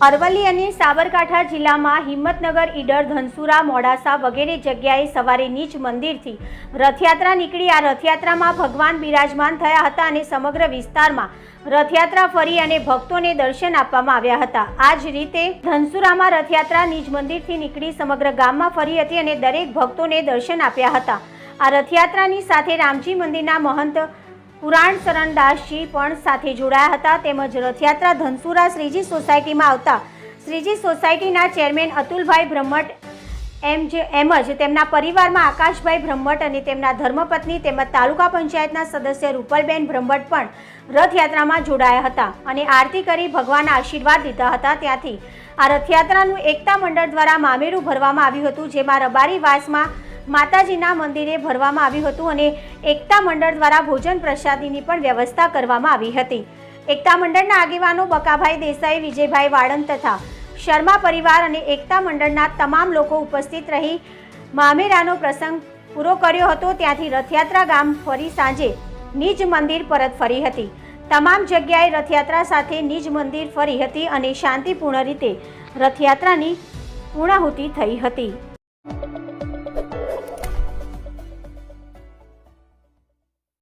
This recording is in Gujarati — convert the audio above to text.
અરવલ્લી અને સાબરકાંઠા જિલ્લામાં હિંમતનગર, ઈડર, ધનસુરા, મોડાસા વગેરે જગ્યાએ સવારે નીચ મંદિરથી રથયાત્રા નીકળી. આ રથયાત્રામાં ભગવાન બિરાજમાન થયા હતા અને સમગ્ર વિસ્તારમાં રથયાત્રા ફરી અને ભક્તોને દર્શન આપવામાં આવ્યા હતા. આ જ રીતે ધનસુરામાં રથયાત્રા નિજ મંદિરથી નીકળી સમગ્ર ગામમાં ફરી હતી અને દરેક ભક્તોને દર્શન આપ્યા હતા. આ રથયાત્રાની સાથે રામજી મંદિરના મહંત પુરાણ શરણદાસજી પણ સાથે જોડાયા હતા. તેમજ રથયાત્રા ધનસુરા શ્રીજી સોસાયટીમાં આવતા શ્રીજી સોસાયટીના ચેરમેન અતુલભાઈ બ્રહ્મટ એમ જે એમ જ તેમના પરિવારમાં આકાશભાઈ બ્રહ્મટ અને તેમના ધર્મપત્ની તેમજ તાલુકા પંચાયતના સદસ્ય રૂપલબેન બ્રહ્મટ પણ રથયાત્રામાં જોડાયા હતા અને આરતી કરી ભગવાનના આશીર્વાદ લીધા હતા. ત્યાંથી આ રથયાત્રાનું એકતા મંડળ દ્વારા મામેરું ભરવામાં આવ્યું હતું, જેમાં રબારી વાસમાં માતાજીના મંદિરે ભરવામાં આવ્યું હતું અને એકતા મંડળ દ્વારા ભોજન પ્રસાદીની પણ વ્યવસ્થા કરવામાં આવી હતી. એકતા મંડળના આગેવાનો બકાભાઈ દેસાઈ, વિજયભાઈ વાળંદ તથા શર્મા પરિવાર અને એકતા મંડળના તમામ લોકો ઉપસ્થિત રહી મામેરાનો પ્રસંગ પૂરો કર્યો હતો. ત્યાંથી રથયાત્રા ગામ ફરી સાંજે નિજ મંદિર પરત ફરી હતી. તમામ જગ્યાએ રથયાત્રા સાથે નિજ મંદિર ફરી હતી અને શાંતિપૂર્ણ રીતે રથયાત્રાની પૂર્ણાહુતિ થઈ હતી.